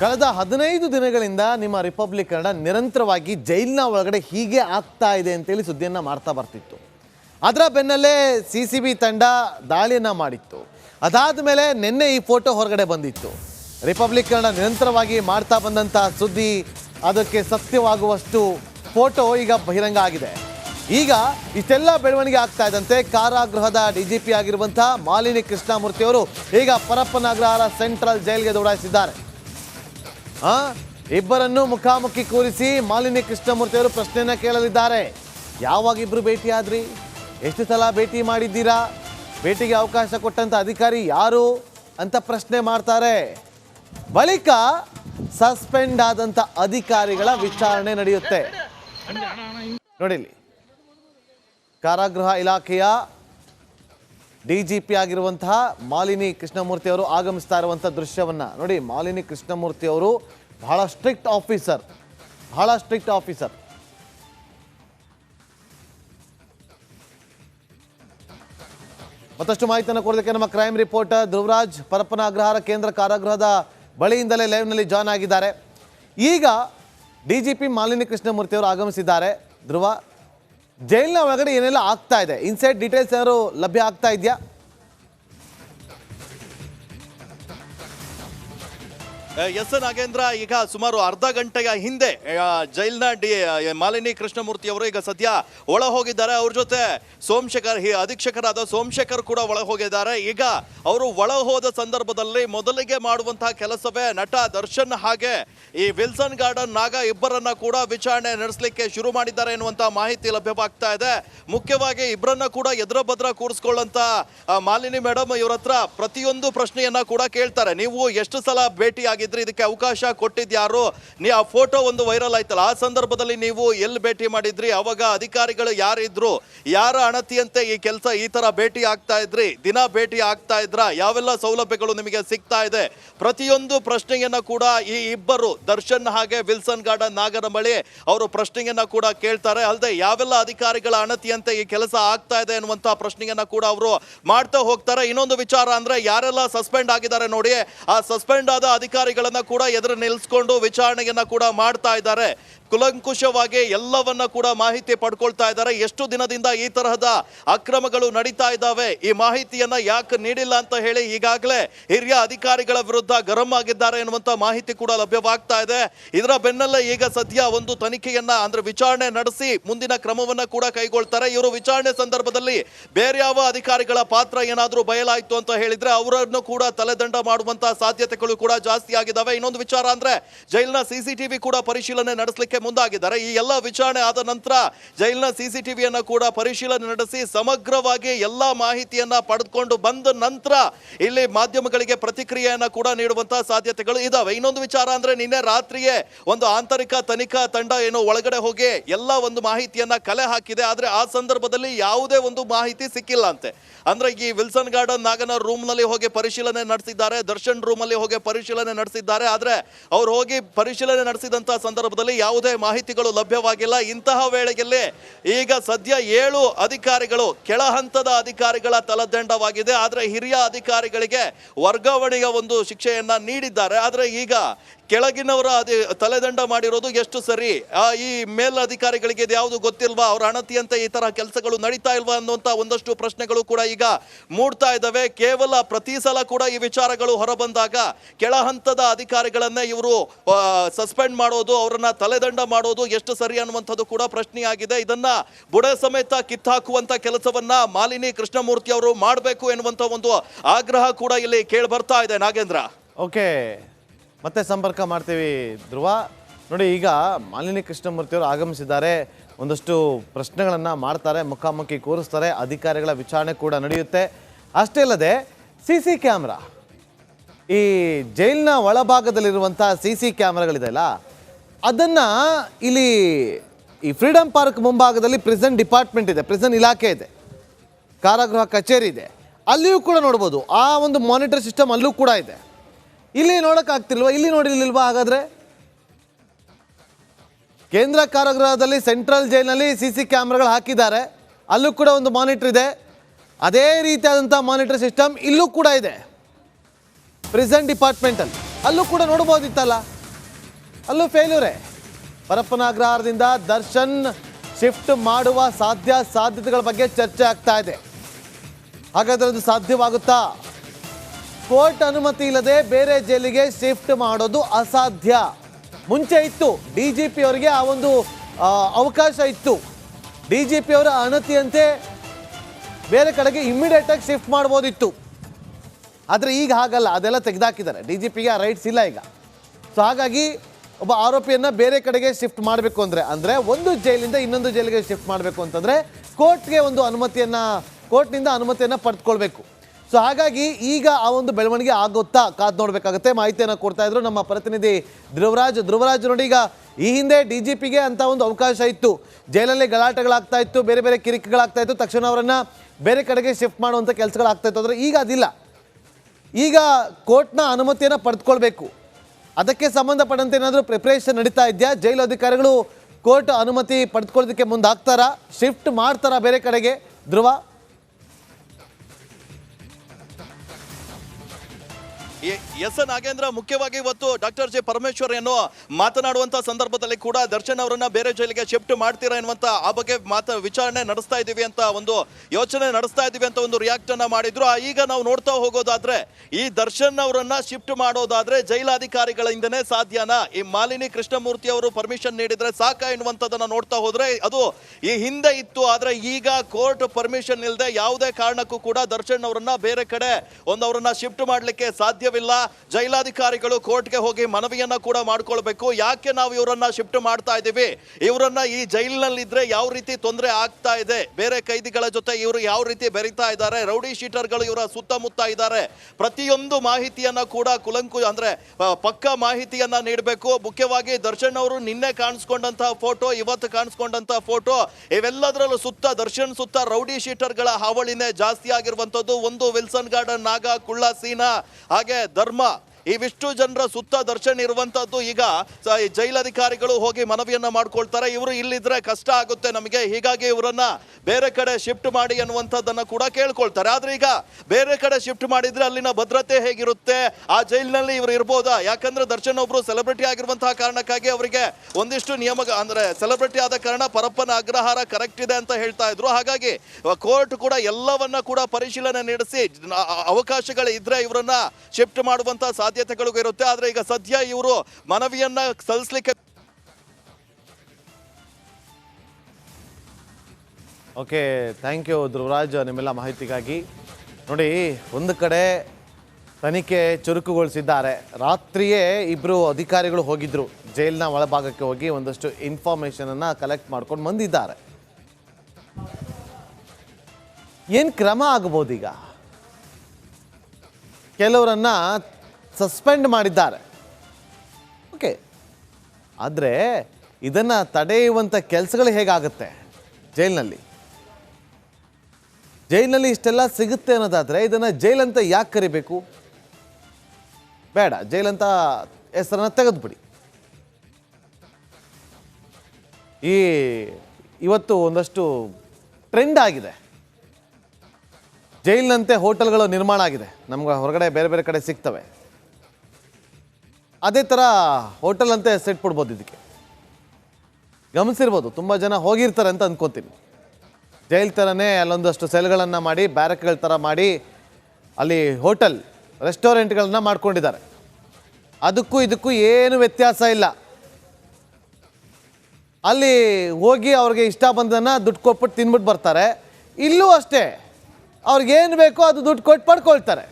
ಕಳೆದ ಹದಿನೈದು ದಿನಗಳಿಂದ ನಿಮ್ಮ ರಿಪಬ್ಲಿಕ್ ಕನ್ನಡ ನಿರಂತರವಾಗಿ ಜೈಲಿನ ಒಳಗಡೆ ಹೀಗೆ ಆಗ್ತಾ ಇದೆ ಅಂತೇಳಿ ಸುದ್ದಿಯನ್ನು ಮಾಡ್ತಾ ಬರ್ತಿತ್ತು. ಅದರ ಬೆನ್ನಲ್ಲೇ ಸಿ ಸಿ ಬಿ ತಂಡ ದಾಳಿಯನ್ನು ಮಾಡಿತ್ತು. ಅದಾದ ಮೇಲೆ ನಿನ್ನೆ ಈ ಫೋಟೋ ಹೊರಗಡೆ ಬಂದಿತ್ತು. ರಿಪಬ್ಲಿಕ್ ಕನ್ನಡ ನಿರಂತರವಾಗಿ ಮಾಡ್ತಾ ಬಂದಂಥ ಸುದ್ದಿ ಅದಕ್ಕೆ ಸತ್ಯವಾಗುವಷ್ಟು ಫೋಟೋ ಈಗ ಬಹಿರಂಗ ಆಗಿದೆ. ಈಗ ಇಷ್ಟೆಲ್ಲ ಬೆಳವಣಿಗೆ ಆಗ್ತಾ ಇದ್ದಂತೆ ಕಾರಾಗೃಹದ ಡಿ ಜಿ ಪಿ ಆಗಿರುವಂತಹ ಮಾಲಿನಿ ಕೃಷ್ಣಮೂರ್ತಿ ಅವರು ಈಗ ಪರಪ್ಪನಗ್ರಹಾರ ಸೆಂಟ್ರಲ್ ಜೈಲ್ಗೆ ದೌಡಾಯಿಸಿದ್ದಾರೆ. ಇಬ್ಬರನ್ನು ಮುಖಾಮುಖಿ ಕೂರಿಸಿ ಮಾಲಿನಿ ಕೃಷ್ಣಮೂರ್ತಿ ಅವರು ಪ್ರಶ್ನೆಯನ್ನ ಕೇಳಲಿದ್ದಾರೆ. ಯಾವಾಗ ಇಬ್ರು ಭೇಟಿಯಾದ್ರಿ? ಎಷ್ಟು ಸಲ ಭೇಟಿ ಮಾಡಿದ್ದೀರಾ? ಭೇಟಿಗೆ ಅವಕಾಶ ಕೊಟ್ಟಂತ ಅಧಿಕಾರಿ ಯಾರು ಅಂತ ಪ್ರಶ್ನೆ ಮಾಡ್ತಾರೆ. ಬಳಿಕ ಸಸ್ಪೆಂಡ್ ಆದಂತ ಅಧಿಕಾರಿಗಳ ವಿಚಾರಣೆ ನಡೆಯುತ್ತೆ. ನೋಡಿಲಿ ಕಾರಾಗೃಹ ಇಲಾಖೆಯ ಡಿ ಜಿ ಪಿ ಆಗಿರುವಂತಹ ಮಾಲಿನಿ ಕೃಷ್ಣಮೂರ್ತಿ ಅವರು ಆಗಮಿಸ್ತಾ ಇರುವಂಥ ದೃಶ್ಯವನ್ನ ನೋಡಿ, ಮಾಲಿನಿ ಕೃಷ್ಣಮೂರ್ತಿ ಅವರು ಬಹಳ ಸ್ಟ್ರಿಕ್ಟ್ ಆಫೀಸರ್ ಬಹಳ ಸ್ಟ್ರಿಕ್ಟ್ ಆಫೀಸರ್ ಮತ್ತಷ್ಟು ಮಾಹಿತಿಯನ್ನು ಕೊಡೋದಕ್ಕೆ ನಮ್ಮ ಕ್ರೈಮ್ ರಿಪೋರ್ಟರ್ ಧ್ರುವರಾಜ್ ಪರಪ್ಪನ ಅಗ್ರಹಾರ ಕೇಂದ್ರ ಕಾರಾಗೃಹದ ಬಳಿಯಿಂದಲೇ ಲೈವ್ನಲ್ಲಿ ಜಾಯ್ನ್ ಆಗಿದ್ದಾರೆ. ಈಗ D G P Malini Krishnamurthy ಅವರು ಆಗಮಿಸಿದ್ದಾರೆ. ಧ್ರುವ ಜೈಲಿನ ಒಳಗಡೆ ಏನೆಲ್ಲ ಆಗ್ತಾ ಇದೆ? ಇನ್ಸೈಡ್ ಡೀಟೇಲ್ಸ್ ಏನಾದ್ರು ಲಭ್ಯ ಆಗ್ತಾ ಇದೆಯಾ? ಎಸ್ ನಾಗೇಂದ್ರ, ಈಗ ಸುಮಾರು ಅರ್ಧ ಗಂಟೆಯ ಹಿಂದೆ ಜೈಲ್ನ ಡಿ ಮಾಲಿನಿ ಕೃಷ್ಣಮೂರ್ತಿ ಅವರು ಈಗ ಸದ್ಯ ಒಳ ಹೋಗಿದ್ದಾರೆ ಅವ್ರ ಜೊತೆ ಸೋಮಶೇಖರ್ ಅಧೀಕ್ಷಕರಾದ ಸೋಮಶೇಖರ್ ಕೂಡ ಒಳ ಹೋಗಿದ್ದಾರೆ ಈಗ ಅವರು ಒಳ ಹೋದ ಸಂದರ್ಭದಲ್ಲಿ ಮೊದಲಿಗೆ ಮಾಡುವಂತಹ ಕೆಲಸವೇ ನಟ ದರ್ಶನ್ ಹಾಗೆ ಈ ವಿಲ್ಸನ್ ಗಾರ್ಡನ್ ನಾಗ ಇಬ್ಬರನ್ನ ಕೂಡ ವಿಚಾರಣೆ ನಡೆಸಲಿಕ್ಕೆ ಶುರು ಮಾಡಿದ್ದಾರೆ ಎನ್ನುವಂತಹ ಮಾಹಿತಿ ಲಭ್ಯವಾಗ್ತಾ ಇದೆ. ಮುಖ್ಯವಾಗಿ ಇಬ್ಬರನ್ನ ಕೂಡ ಎದುರ ಭದ್ರ ಕೂರಿಸ್ಕೊಳ್ಳಂತ ಮಾಲಿನಿ ಮೇಡಮ್ ಇವ್ರ ಪ್ರತಿಯೊಂದು ಪ್ರಶ್ನೆಯನ್ನ ಕೂಡ ಕೇಳ್ತಾರೆ. ನೀವು ಎಷ್ಟು ಸಲ ಭೇಟಿ ಆಗಿದ್ರಿ ಇದಕ್ಕೆ ಅವಕಾಶ ಕೊಟ್ಟಿದ್ಯಾರು ನೀ ಆ ಫೋಟೋ ಒಂದು ವೈರಲ್ ಆಯ್ತಲ್ಲ, ಆ ಸಂದರ್ಭದಲ್ಲಿ ನೀವು ಎಲ್ಲಿ ಭೇಟಿ ಮಾಡಿದ್ರಿ? ಅವಾಗ ಅಧಿಕಾರಿಗಳು ಯಾರಿದ್ರು? ಯಾರ ಅಣತಿಯಂತೆ ಈ ಕೆಲಸ ಈ ತರ ಭೇಟಿ ಆಗ್ತಾ ಇದ್ರಿ? ದಿನ ಭೇಟಿ ಆಗ್ತಾ ಇದ್ರ? ಯಾವೆಲ್ಲ ಸೌಲಭ್ಯಗಳು ನಿಮಗೆ ಸಿಗ್ತಾ ಇದೆ? ಪ್ರತಿಯೊಂದು ಪ್ರಶ್ನೆಯನ್ನ ಕೂಡ ಈ ಇಬ್ಬರು ದರ್ಶನ್ ಹಾಗೆ ವಿಲ್ಸನ್ ಗಾರ್ಡನ್ ನಾಗರಮಳಿ ಅವರು ಪ್ರಶ್ನೆಯನ್ನ ಕೂಡ ಕೇಳ್ತಾರೆ. ಅಲ್ಲದೆ ಯಾವೆಲ್ಲ ಅಧಿಕಾರಿಗಳ ಅಣತಿಯಂತೆ ಈ ಕೆಲಸ ಆಗ್ತಾ ಇದೆ ಅನ್ನುವಂತ ಪ್ರಶ್ನೆಯನ್ನ ಕೂಡ ಅವರು ಮಾಡ್ತಾ ಹೋಗ್ತಾರೆ. ಇನ್ನೊಂದು ವಿಚಾರ ಅಂದ್ರೆ ಯಾರೆಲ್ಲ ಸಸ್ಪೆಂಡ್ ಆಗಿದ್ದಾರೆ ನೋಡಿ, ಆ ಸಸ್ಪೆಂಡ್ ಆದ ಅಧಿಕಾರಿಗಳನ್ನ ಕೂಡ ಎದುರು ನಿಲ್ಸ್ಕೊಂಡು ವಿಚಾರಣೆಯನ್ನ ಕೂಡ ಮಾಡ್ತಾ ಇದ್ದಾರೆ. ಕುಲಂಕುಷವಾಗಿ ಎಲ್ಲವನ್ನ ಕೂಡ ಮಾಹಿತಿ ಪಡ್ಕೊಳ್ತಾ ಇದ್ದಾರೆ. ಎಷ್ಟು ದಿನದಿಂದ ಈ ತರಹದ ಅಕ್ರಮಗಳು ನಡೀತಾ ಇದ್ದಾವೆ? ಈ ಮಾಹಿತಿಯನ್ನ ಯಾಕೆ ನೀಡಿಲ್ಲ ಅಂತ ಹೇಳಿ ಈಗಾಗಲೇ ಹಿರಿಯ ಅಧಿಕಾರಿಗಳ ವಿರುದ್ಧ ಗರಂ ಆಗಿದ್ದಾರೆ ಎನ್ನುವಂತ ಮಾಹಿತಿ ಕೂಡ ಲಭ್ಯವಾಗ್ತಾ ಇದೆ. ಇದರ ಬೆನ್ನಲ್ಲೇ ಈಗ ಸದ್ಯ ಒಂದು ತನಿಖೆಯನ್ನ ಅಂದ್ರೆ ವಿಚಾರಣೆ ನಡೆಸಿ ಮುಂದಿನ ಕ್ರಮವನ್ನ ಕೂಡ ಕೈಗೊಳ್ತಾರೆ. ಇವರು ವಿಚಾರಣೆ ಸಂದರ್ಭದಲ್ಲಿ ಬೇರೆ ಯಾವ ಅಧಿಕಾರಿಗಳ ಪಾತ್ರ ಏನಾದರೂ ಬಯಲಾಯಿತು ಅಂತ ಹೇಳಿದ್ರೆ ಅವರನ್ನು ಕೂಡ ತಲೆದಂಡ ಮಾಡುವಂತಹ ಸಾಧ್ಯತೆಗಳು ಕೂಡ ಜಾಸ್ತಿ ಆಗಿದ್ದಾವೆ ಇನ್ನೊಂದು ವಿಚಾರ ಅಂದ್ರೆ ಜೈಲಿನ ಸಿಸಿಟಿವಿ ಕೂಡ ಪರಿಶೀಲನೆ ನಡೆಸಲಿಕ್ಕೆ ಮುಂದಾಗಿದ್ದಾರೆ. ಈ ಎಲ್ಲ ವಿಚಾರಣೆ ಆದ ನಂತರ ಜೈಲಿನ ಸಿಸಿಟಿವಿಯನ್ನ ಕೂಡ ಪರಿಶೀಲನೆ ನಡೆಸಿ ಸಮಗ್ರವಾಗಿ ಎಲ್ಲಾ ಮಾಹಿತಿಯನ್ನ ಪಡೆದುಕೊಂಡು ಬಂದ ನಂತರ ಇಲ್ಲಿ ಮಾಧ್ಯಮಗಳಿಗೆ ಪ್ರತಿಕ್ರಿಯೆಯನ್ನ ಕೂಡ ನೀಡುವಂತಹ ಸಾಧ್ಯತೆಗಳು ಇದಾವೆ. ಇನ್ನೊಂದು ವಿಚಾರ ಅಂದ್ರೆ ನಿನ್ನೆ ರಾತ್ರಿಯೇ ಒಂದು ಆಂತರಿಕ ತನಿಖಾ ತಂಡ ಏನು ಒಳಗಡೆ ಹೋಗಿ ಎಲ್ಲ ಒಂದು ಮಾಹಿತಿಯನ್ನ ಕಲೆ ಹಾಕಿದೆ. ಆದ್ರೆ ಆ ಸಂದರ್ಭದಲ್ಲಿ ಯಾವುದೇ ಒಂದು ಮಾಹಿತಿ ಸಿಕ್ಕಿಲ್ಲ ಅಂತೆ. ಅಂದ್ರೆ ಈ ವಿಲ್ಸನ್ ಗಾರ್ಡನ್ ನಾಗನ ರೂಮ್ನಲ್ಲಿ ಹೋಗಿ ಪರಿಶೀಲನೆ ನಡೆಸಿದ್ದಾರೆ. ದರ್ಶನ್ ರೂಮಲ್ಲಿ ಹೋಗಿ ಪರಿಶೀಲನೆ ನಡೆಸಿದ್ದಾರೆ. ಆದ್ರೆ ಅವ್ರು ಹೋಗಿ ಪರಿಶೀಲನೆ ನಡೆಸಿದಂತಹ ಸಂದರ್ಭದಲ್ಲಿ ಯಾವುದೇ ಮಾಹಿತಿಗಳು ಲಭ್ಯವಾಗಿಲ್ಲ. ಇಂತಹ ವೇಳೆಯಲ್ಲಿ ಈಗ ಸದ್ಯ ಏಳು ಅಧಿಕಾರಿಗಳು, ಕೆಳ ಹಂತದ ಅಧಿಕಾರಿಗಳ ತಲದಂಡವಾಗಿದೆ. ಆದರೆ ಹಿರಿಯ ಅಧಿಕಾರಿಗಳಿಗೆ ವರ್ಗಾವಣೆಯ ಒಂದು ಶಿಕ್ಷೆಯನ್ನ ನೀಡಿದ್ದಾರೆ. ಆದರೆ ಈಗ ಕೆಳಗಿನವರ ಅದಿ ತಲೆದಂಡ ಮಾಡಿರೋದು ಎಷ್ಟು ಸರಿ? ಈ ಮೇಲಧಿಕಾರಿಗಳಿಗೆ ಇದು ಯಾವುದು ಗೊತ್ತಿಲ್ವಾ? ಅವರ ಅಣತಿಯಂತೆ ಈ ತರ ಕೆಲಸಗಳು ನಡೀತಾ ಇಲ್ವಾ ಅನ್ನುವಂತ ಒಂದಷ್ಟು ಪ್ರಶ್ನೆಗಳು ಕೂಡ ಈಗ ಮೂಡ್ತಾ ಇದ್ದಾವೆ. ಕೇವಲ ಪ್ರತಿ ಸಲ ಕೂಡ ಈ ವಿಚಾರಗಳು ಹೊರಬಂದಾಗ ಕೆಳ ಹಂತದ ಅಧಿಕಾರಿಗಳನ್ನೇ ಇವರು ಸಸ್ಪೆಂಡ್ ಮಾಡೋದು, ಅವರನ್ನ ತಲೆದಂಡ ಮಾಡೋದು ಎಷ್ಟು ಸರಿ ಅನ್ನುವಂಥದ್ದು ಕೂಡ ಪ್ರಶ್ನೆಯಾಗಿದೆ. ಇದನ್ನ ಬುಡೆ ಸಮೇತ ಕಿತ್ತಾಕುವಂತ ಕೆಲಸವನ್ನ ಮಾಲಿನಿ ಕೃಷ್ಣಮೂರ್ತಿ ಅವರು ಮಾಡಬೇಕು ಎನ್ನುವಂತ ಒಂದು ಆಗ್ರಹ ಕೂಡ ಇಲ್ಲಿ ಕೇಳಿ ಬರ್ತಾ ಇದೆ. ನಾಗೇಂದ್ರ? ಓಕೆ. ಮತ್ತೆ ಸಂಪರ್ಕ ಮಾಡ್ತೀವಿ ಧ್ರುವ. ನೋಡಿ, ಈಗ ಮಾಲಿನಿ ಕೃಷ್ಣಮೂರ್ತಿ ಅವರು ಆಗಮಿಸಿದ್ದಾರೆ. ಒಂದಷ್ಟು ಪ್ರಶ್ನೆಗಳನ್ನು ಮಾಡ್ತಾರೆ, ಮುಖಾಮುಖಿ ಕೂರಿಸ್ತಾರೆ, ಅಧಿಕಾರಿಗಳ ವಿಚಾರಣೆ ಕೂಡ ನಡೆಯುತ್ತೆ. ಅಷ್ಟೇ ಅಲ್ಲದೆ ಸಿ ಸಿ ಕ್ಯಾಮ್ರಾ. ಈ ಜೈಲಿನ ಒಳಭಾಗದಲ್ಲಿರುವಂಥ ಸಿ ಸಿ ಕ್ಯಾಮ್ರಾಗಳಿದೆಯಲ್ಲ ಅದನ್ನು ಇಲ್ಲಿ ಈ ಫ್ರೀಡಮ್ ಪಾರ್ಕ್ ಮುಂಭಾಗದಲ್ಲಿ ಪ್ರಿಸನ್ ಡಿಪಾರ್ಟ್ಮೆಂಟ್ ಇದೆ, ಪ್ರಿಸನ್ ಇಲಾಖೆ ಇದೆ, ಕಾರಾಗೃಹ ಕಚೇರಿ ಇದೆ. ಅಲ್ಲಿಯೂ ಕೂಡ ನೋಡ್ಬೋದು. ಆ ಒಂದು ಮಾನಿಟರ್ ಸಿಸ್ಟಮ್ ಅಲ್ಲೂ ಕೂಡ ಇದೆ. ಇಲ್ಲಿ ನೋಡೋಕ್ಕಾಗ್ತಿಲ್ವಾ? ಇಲ್ಲಿ ನೋಡಿರ್ಲಿಲ್ವಾ? ಹಾಗಾದ್ರೆ ಕೇಂದ್ರ ಕಾರಾಗೃಹದಲ್ಲಿ ಸೆಂಟ್ರಲ್ ಜೈಲಿನಲ್ಲಿ ಸಿ ಸಿ ಕ್ಯಾಮ್ರಾಗಳು ಹಾಕಿದ್ದಾರೆ. ಅಲ್ಲೂ ಕೂಡ ಒಂದು ಮಾನಿಟರ್ ಇದೆ. ಅದೇ ರೀತಿಯಾದಂಥ ಮಾನಿಟರ್ ಸಿಸ್ಟಮ್ ಇಲ್ಲೂ ಕೂಡ ಇದೆ. ಪ್ರಿಸನ್ ಡಿಪಾರ್ಟ್ಮೆಂಟಲ್ಲಿ. ಅಲ್ಲೂ ಕೂಡ ನೋಡ್ಬೋದಿತ್ತಲ್ಲ? ಅಲ್ಲೂ ಫೇಲ್ಯೂರೇ ಪರಪ್ಪನ ಅಗ್ರಹಾರದಿಂದ ದರ್ಶನ್ ಶಿಫ್ಟ್ ಮಾಡುವ ಸಾಧ್ಯ ಸಾಧ್ಯತೆಗಳ ಬಗ್ಗೆ ಚರ್ಚೆ ಆಗ್ತಾ ಇದೆ. ಹಾಗಾದ್ರೆ ಅದು ಸಾಧ್ಯವಾಗುತ್ತಾ? ಕೋರ್ಟ್ ಅನುಮತಿ ಇಲ್ಲದೆ ಬೇರೆ ಜೈಲಿಗೆ ಶಿಫ್ಟ್ ಮಾಡೋದು ಅಸಾಧ್ಯ. ಮುಂಚೆ ಇತ್ತು ಡಿ ಜಿ ಪಿ ಅವರಿಗೆ ಆ ಒಂದು ಅವಕಾಶ ಇತ್ತು. ಡಿ ಜಿ ಪಿ ಅವರ ಅನತಿಯಂತೆ ಬೇರೆ ಕಡೆಗೆ ಇಮ್ಮಿಡಿಯೇಟ್ ಆಗಿ ಶಿಫ್ಟ್ ಮಾಡ್ಬೋದಿತ್ತು. ಆದರೆ ಈಗ ಹಾಗಲ್ಲ, ಅದೆಲ್ಲ ತೆಗೆದಾಕಿದ್ದಾರೆ. ಡಿ ಜಿ ಪಿಗೆ ಆ ರೈಟ್ಸ್ ಇಲ್ಲ ಈಗ. ಸೊ ಹಾಗಾಗಿ ಒಬ್ಬ ಆರೋಪಿಯನ್ನ ಬೇರೆ ಕಡೆಗೆ ಶಿಫ್ಟ್ ಮಾಡಬೇಕು ಅಂದರೆ ಅಂದರೆ ಒಂದು ಜೈಲಿಂದ ಇನ್ನೊಂದು ಜೈಲಿಗೆ ಶಿಫ್ಟ್ ಮಾಡಬೇಕು ಅಂತಂದರೆ ಕೋರ್ಟ್ಗೆ ಒಂದು ಅನುಮತಿಯನ್ನು, ಕೋರ್ಟ್ನಿಂದ ಅನುಮತಿಯನ್ನು ಪಡೆದುಕೊಳ್ಬೇಕು ಸೊ ಹಾಗಾಗಿ ಈಗ ಆ ಒಂದು ಬೆಳವಣಿಗೆ ಆಗುತ್ತಾ? ಕಾದ್ ನೋಡಬೇಕಾಗುತ್ತೆ. ಮಾಹಿತಿಯನ್ನು ಕೊಡ್ತಾ ಇದ್ರು ನಮ್ಮ ಪ್ರತಿನಿಧಿ ಧ್ರುವರಾಜ್. ಧ್ರುವರಾಜ್ ನೋಡಿ, ಈಗ ಈ ಹಿಂದೆ ಡಿ ಜಿ ಪಿಗೆ ಅಂತ ಒಂದು ಅವಕಾಶ ಇತ್ತು. ಜೈಲಲ್ಲಿ ಗಲಾಟೆಗಳಾಗ್ತಾ ಇತ್ತು, ಬೇರೆ ಬೇರೆ ಕಿರಿಕಿಗಳಾಗ್ತಾ ಇತ್ತು. ತಕ್ಷಣ ಅವರನ್ನು ಬೇರೆ ಕಡೆಗೆ ಶಿಫ್ಟ್ ಮಾಡುವಂಥ ಕೆಲಸಗಳಾಗ್ತಾ ಇತ್ತು. ಅಂದ್ರೆ ಈಗ ಅದಿಲ್ಲ. ಈಗ ಕೋರ್ಟ್ನ ಅನುಮತಿಯನ್ನು ಪಡೆದುಕೊಳ್ಬೇಕು ಅದಕ್ಕೆ ಸಂಬಂಧಪಟ್ಟಂತೆ ಏನಾದರೂ ಪ್ರಿಪ್ರೇಷನ್ ನಡೀತಾ ಇದೆಯಾ? ಜೈಲು ಅಧಿಕಾರಿಗಳು ಕೋರ್ಟ್ ಅನುಮತಿ ಪಡೆದುಕೊಳ್ಳೋದಕ್ಕೆ ಮುಂದಾಗ್ತಾರಾ? ಶಿಫ್ಟ್ ಮಾಡ್ತಾರಾ ಬೇರೆ ಕಡೆಗೆ? ಧ್ರುವ? ಎಸ್ ನಾಗೇಂದ್ರ, ಮುಖ್ಯವಾಗಿ ಇವತ್ತು ಡಾಕ್ಟರ್ ಜೆ ಪರಮೇಶ್ವರ್ ಏನು ಮಾತನಾಡುವಂತ ಸಂದರ್ಭದಲ್ಲಿ ಕೂಡ ದರ್ಶನ್ ಅವರನ್ನ ಬೇರೆ ಜೈಲಿಗೆ ಶಿಫ್ಟ್ ಮಾಡ್ತೀರಾ ಎನ್ನುವಂತ ಆ ಬಗ್ಗೆ ಮಾತ ವಿಚಾರಣೆ ನಡೆಸ್ತಾ ಇದ್ದೀವಿ ಅಂತ ಒಂದು ಯೋಚನೆ ನಡೆಸ್ತಾ ಇದ್ದೀವಿ ಅಂತ ಒಂದು ರಿಯಾಕ್ಟ್ ಅನ್ನ ಮಾಡಿದ್ರು. ಈಗ ನಾವು ನೋಡ್ತಾ ಹೋಗೋದಾದ್ರೆ ಈ ದರ್ಶನ್ ಅವರನ್ನ ಶಿಫ್ಟ್ ಮಾಡೋದಾದ್ರೆ ಜೈಲಾಧಿಕಾರಿಗಳಿಂದನೇ ಸಾಧ್ಯನಾ? ಈ ಮಾಲಿನಿ ಕೃಷ್ಣಮೂರ್ತಿ ಅವರು ಪರ್ಮಿಷನ್ ನೀಡಿದ್ರೆ ಸಾಕ ಎನ್ನುವಂಥದ್ದನ್ನ ನೋಡ್ತಾ ಹೋದ್ರೆ ಅದು ಈ ಹಿಂದೆ ಇತ್ತು, ಆದ್ರೆ ಈಗ ಕೋರ್ಟ್ ಪರ್ಮಿಷನ್ ಇಲ್ಲದೆ ಯಾವುದೇ ಕಾರಣಕ್ಕೂ ಕೂಡ ದರ್ಶನ್ ಅವರನ್ನ ಬೇರೆ ಕಡೆ ಒಂದು ಅವರನ್ನ ಶಿಫ್ಟ್ ಮಾಡ್ಲಿಕ್ಕೆ ಸಾಧ್ಯವಿಲ್ಲ. ಜೈಲಾಧಿಕಾರಿಗಳು ಕೋರ್ಟ್ಗೆ ಹೋಗಿ ಮನವಿಯನ್ನ ಕೂಡ ಮಾಡ್ಕೊಳ್ಬೇಕು. ಯಾಕೆ ನಾವು ಇವರನ್ನ ಶಿಫ್ಟ್ ಮಾಡ್ತಾ ಇದ್ದೀವಿ? ಇವರನ್ನ ಈ ಜೈಲಿನಲ್ಲಿ ಇದ್ರೆ ಯಾವ ರೀತಿ ತೊಂದರೆ ಆಗ್ತಾ ಇದೆ? ಬೇರೆ ಕೈದಿಗಳ ಜೊತೆ ಇವರು ಯಾವ ರೀತಿ ಬೆರೀತಾ ಇದ್ದಾರೆ? ರೌಡಿ ಶೀಟರ್ಗಳು ಇವರ ಸುತ್ತಮುತ್ತ ಇದ್ದಾರೆ. ಪ್ರತಿಯೊಂದು ಮಾಹಿತಿಯನ್ನ ಕೂಡ ಕುಲಂಕು ಅಂದ್ರೆ ಪಕ್ಕ ಮಾಹಿತಿಯನ್ನ ನೀಡಬೇಕು. ಮುಖ್ಯವಾಗಿ ದರ್ಶನ್ ಅವರು ನಿನ್ನೆ ಕಾಣಿಸ್ಕೊಂಡಂತಹ ಫೋಟೋ, ಇವತ್ತು ಕಾಣಿಸ್ಕೊಂಡಂತಹ ಫೋಟೋ. ಇವೆಲ್ಲದರಲ್ಲೂ ಸುತ್ತ, ದರ್ಶನ್ ಸುತ್ತ ರೌಡಿ ಶೀಟರ್ಗಳ ಹಾವಳಿನೇ ಜಾಸ್ತಿ ಆಗಿರುವಂತದ್ದು ಒಂದು ವಿಲ್ಸನ್ ಗಾರ್ಡನ್ ನಾಗ ಕುಳ್ಳ ಸೀನಾ. ಹಾಗೆ ಧರ್ಮ ಇವಿಷ್ಟು ಜನರ ಸುತ್ತ ದರ್ಶನ ಇರುವಂತದ್ದು ಈಗ ಜೈಲಧಿಕಾರಿಗಳು ಹೋಗಿ ಮನವಿಯನ್ನ ಮಾಡ್ಕೊಳ್ತಾರೆ. ಇವರು ಇಲ್ಲಿದ್ರೆ ಕಷ್ಟ ಆಗುತ್ತೆ ನಮಗೆ. ಹೀಗಾಗಿ ಇವರನ್ನ ಬೇರೆ ಕಡೆ ಶಿಫ್ಟ್ ಮಾಡಿ ಅನ್ನುವಂಥದ್ದನ್ನ ಕೂಡ ಕೇಳ್ಕೊಳ್ತಾರೆ. ಆದ್ರೆ ಈಗ ಬೇರೆ ಕಡೆ ಶಿಫ್ಟ್ ಮಾಡಿದ್ರೆ ಅಲ್ಲಿನ ಭದ್ರತೆ ಹೇಗಿರುತ್ತೆ? ಆ ಜೈಲಿನಲ್ಲಿ ಇವರು ಇರ್ಬೋದಾ? ಯಾಕಂದ್ರೆ ದರ್ಶನ್ ಒಬ್ರು ಸೆಲೆಬ್ರಿಟಿ ಆಗಿರುವಂತಹ ಕಾರಣಕ್ಕಾಗಿ ಅವರಿಗೆ ಒಂದಿಷ್ಟು ನಿಯಮ ಅಂದ್ರೆ ಸೆಲೆಬ್ರಿಟಿ ಆದ ಕಾರಣ ಪರಪ್ಪನ ಅಗ್ರಹಾರ ಕರೆಕ್ಟ್ ಇದೆ ಅಂತ ಹೇಳ್ತಾ ಇದ್ರು. ಹಾಗಾಗಿ ಕೋರ್ಟ್ ಕೂಡ ಎಲ್ಲವನ್ನ ಕೂಡ ಪರಿಶೀಲನೆ ನಡೆಸಿ ಆ- ಆ- ಅವಕಾಶಗಳು ಇದ್ರೆ ಇವರನ್ನ ಶಿಫ್ಟ್ ಮಾಡುವಂತ ಸಾಧ್ಯತೆಗಳು ಇರುತ್ತೆ. ಆದ್ರೆ ಈಗ ಸದ್ಯ ಇವರು ಮನವಿಯನ್ನ ಸಲ್ಲಿಸಲಿಕ್ಕೆ ಓಕೆ ಥ್ಯಾಂಕ್ ಯು ಧ್ರುವರಾಜ್ ನಿಮ್ಮೆಲ್ಲ ಮಾಹಿತಿಗಾಗಿ. ನೋಡಿ, ಒಂದು ಕಡೆ ತನಿಖೆ ಚುರುಕುಗೊಳಿಸಿದ್ದಾರೆ. ರಾತ್ರಿಯೇ ಇಬ್ಬರು ಅಧಿಕಾರಿಗಳು ಹೋಗಿದ್ರು. ಜೈಲಿನ ಒಳಭಾಗಕ್ಕೆ ಹೋಗಿ ಒಂದಷ್ಟು ಇನ್ಫಾರ್ಮೇಷನನ್ನು ಕಲೆಕ್ಟ್ ಮಾಡ್ಕೊಂಡು ಬಂದಿದ್ದಾರೆ. ಏನು ಕ್ರಮ ಆಗ್ಬೋದೀಗ ಕೆಲವರನ್ನ ಸಸ್ಪೆಂಡ್ ಮಾಡಿದ್ದಾರೆ. ಓಕೆ. ಆದರೆ ಇದನ್ನು ತಡೆಯುವಂಥ ಕೆಲಸಗಳು ಹೇಗಾಗುತ್ತೆ? ಜೈಲಿನಲ್ಲಿ. ಜೈಲಿನಲ್ಲಿ ಇಷ್ಟೆಲ್ಲ ಸಿಗುತ್ತೆ ಅನ್ನೋದಾದರೆ ಇದನ್ನು ಅಂತ ಯಾಕೆ ಕರಿಬೇಕು? ಬೇಡ, ಜೈಲಂತ ಹೆಸರನ್ನು ತೆಗೆದುಬಿಡಿ. ಈ ಇವತ್ತು ಒಂದಷ್ಟು ಟ್ರೆಂಡ್ ಆಗಿದೆ. ಜೈಲಿನಂತೆ ಹೋಟೆಲ್ಗಳು ನಿರ್ಮಾಣ ಆಗಿದೆ. ನಮ್ಗೆ ಹೊರಗಡೆ ಬೇರೆ ಬೇರೆ ಕಡೆ ಸಿಗ್ತವೆ. ಅದೇ ಥರ ಹೋಟೆಲ್ ಅಂತ ಕೊಡ್ಬೋದು ಇದಕ್ಕೆ. ಗಮನಿಸಿರ್ಬೋದು, ತುಂಬ ಜನ ಹೋಗಿರ್ತಾರೆ ಅಂತ ಅಂದ್ಕೋತೀನಿ ಜೈಲ್ ಥರನೇ ಅಲ್ಲೊಂದಷ್ಟು ಸೆಲ್ಗಳನ್ನು ಮಾಡಿ ಬ್ಯಾರಕ್ಗಳ ಥರ ಮಾಡಿ, ಅಲ್ಲಿ ಹೋಟೆಲ್ ರೆಸ್ಟೋರೆಂಟ್ಗಳನ್ನ ಮಾಡ್ಕೊಂಡಿದ್ದಾರೆ. ಅದಕ್ಕೂ ಇದಕ್ಕೂ ಏನು ವ್ಯತ್ಯಾಸ ಇಲ್ಲ. ಅಲ್ಲಿ ಹೋಗಿ ಅವ್ರಿಗೆ ಇಷ್ಟ ಬಂದನ್ನು ದುಡ್ಡು ಕೊಟ್ಬಿಟ್ಟು ತಿನ್ಬಿಟ್ಟು ಬರ್ತಾರೆ. ಇಲ್ಲೂ ಅಷ್ಟೇ, ಅವ್ರಿಗೇನು ಬೇಕೋ ಅದು ದುಡ್ಡು ಕೊಟ್ಟು ಪಡ್ಕೊಳ್ತಾರೆ.